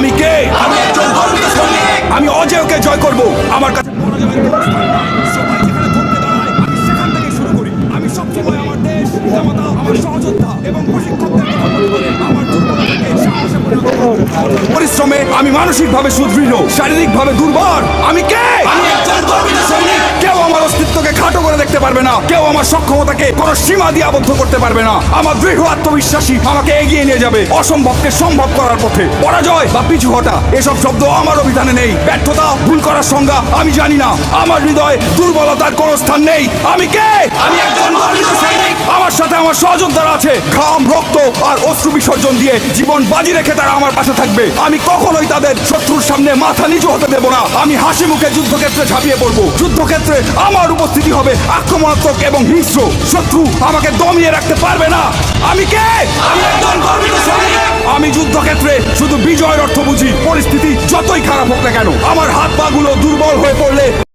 আমি কে? আমি একজন গর্বিত সৈনিক আমি অজেয়কে জয় করব। আমার কাছে পরিশ্রমে আমি মানসিকভাবে সুদৃঢ়, শারীরিকভাবে যেখানে পারবে না। কেউ আমার সক্ষমতাকে কোনো সীমা দিয়ে আবদ্ধ করতে পারবে না। আমার দৃঢ় আত্মবিশ্বাসী আমাকে এগিয়ে নিয়ে যাবে অসম্ভবকে সম্ভব করার পথে। পরাজয় বা পিছু হটা, এসব শব্দ আমার অভিধানে নেই। ব্যর্থতা, ভুল করার সংজ্ঞা আমি জানি না। আমার হৃদয়ে দুর্বলতার কোনো স্থান নেই। আমি কে? আমি একজন সাথে আমার সহযোদ্ধারা আছে। ঘাম, রক্ত আর অশ্রু বিসর্জন দিয়ে জীবন বাজি রেখে তারা আমার পাশে থাকবে। আমি কখনোই তাদের শত্রুর সামনে মাথা নিচু হতে দেব না। আমি হাসি মুখে যুদ্ধক্ষেত্রে ঝাঁপিয়ে পড়ব। যুদ্ধক্ষেত্রে আমার উপস্থিতি হবে আক্রমণাত্মক এবং হিংস্র। শত্রু আমাকে দমিয়ে রাখতে পারবে না। আমি কে? আমি একজন গর্বিত আমি যুদ্ধক্ষেত্রে শুধু বিজয়ের অর্থ বুঝি। পরিস্থিতি যতই খারাপ হোক না কেন, আমার হাত পা গুলো দুর্বল হয়ে পড়লে